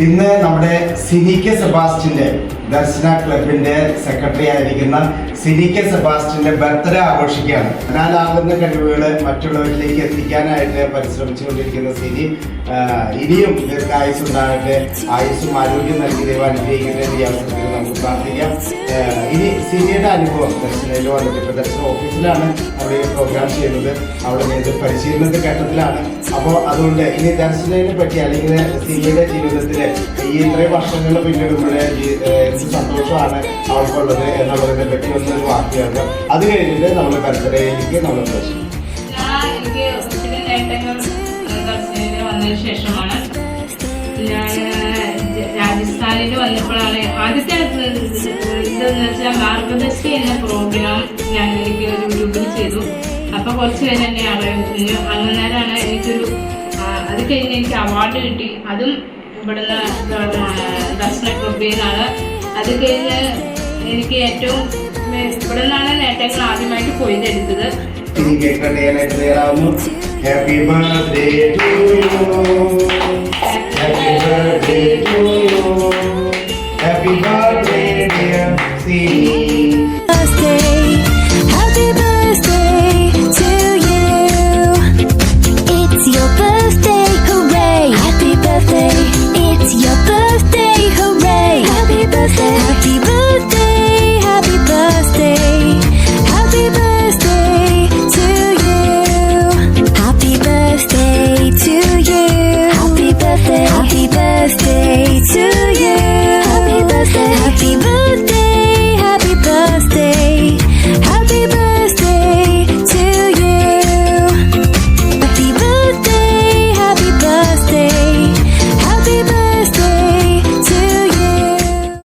ഇന്ന് നമ്മുടെ സിനിക്ക സെബാസ്റ്റിന്റെ ദർശന ക്ലബിന്റെ സെക്രട്ടറി ആയിരിക്കുന്ന സിനിക്ക സെബാസ്റ്റിന്റെ ബർത്ത്ഡേ ആഘോഷിക്കുകയാണ്. അതിനാലാകുന്ന കഴിവുകൾ മറ്റുള്ളവരിലേക്ക് എത്തിക്കാനായിട്ട് പരിശ്രമിച്ചുകൊണ്ടിരിക്കുന്ന സിനി ഇനിയും ദീർഘായുസ് ഉണ്ടാകട്ടെ ആയുസ്സും ആരോഗ്യം നൽകി ദൈവം അനുഗ്രഹിക്കട്ടെ ഈ അവസരത്തിൽ നമുക്ക് പ്രാർത്ഥിക്കാം. ഇനി സിനിയുടെ അനുഭവം ദർശനയിൽ വന്നിട്ട് ഇപ്പൊ ദർശന ഓഫീസിലാണ് അവിടെ പ്രോഗ്രാം ചെയ്യുന്നത്. അവിടെ നേതൃ പരിശീലനത്തിന്റെ ഘട്ടത്തിലാണ്. അപ്പോൾ അതുകൊണ്ട് ഇനി ദർശനയെ പറ്റി അല്ലെങ്കിൽ സിനിയുടെ ജീവിതത്തിലെ ഈ ഇത്രയും വർഷങ്ങൾ പിന്നീട് ഈ, ഏഹ്, എന്ത് സന്തോഷമാണ് അവർക്കുള്ളത് എന്നുള്ളതിനെ പറ്റി ഒന്നൊരു വാക്ക് കേൾക്കാം അത് കഴിഞ്ഞിട്ട് നമ്മൾ ബർത്ത്ഡേയിലേക്ക് നമ്മൾ പ്രശ്നം ശേഷമാണ് രാജസ്ഥാനിൽ വന്നപ്പോഴാണ് ആദ്യത്തെ ഇതെന്ന് വെച്ചാൽ മാർഗദർശി എന്ന പ്രോഗ്രാം ഞാൻ എനിക്ക് ഒരു ഗ്രൂപ്പിൽ ചെയ്തു അപ്പോൾ കുറച്ച് പേര് എന്നെ അറിയുന്നു അന്നേരമാണ് എനിക്കൊരു അത് കഴിഞ്ഞ് എനിക്ക് അവാർഡ് കിട്ടി അതും ഇവിടുന്ന് ദർശന ക്ലബിൽ നിന്നാണ് അത് കഴിഞ്ഞ് എനിക്ക് ഏറ്റവും ഇവിടെ നിന്നാണ് നേട്ടങ്ങൾ ആദ്യമായിട്ട് പോയി എടുത്തത് happy birthday to happy birthday to happy birthday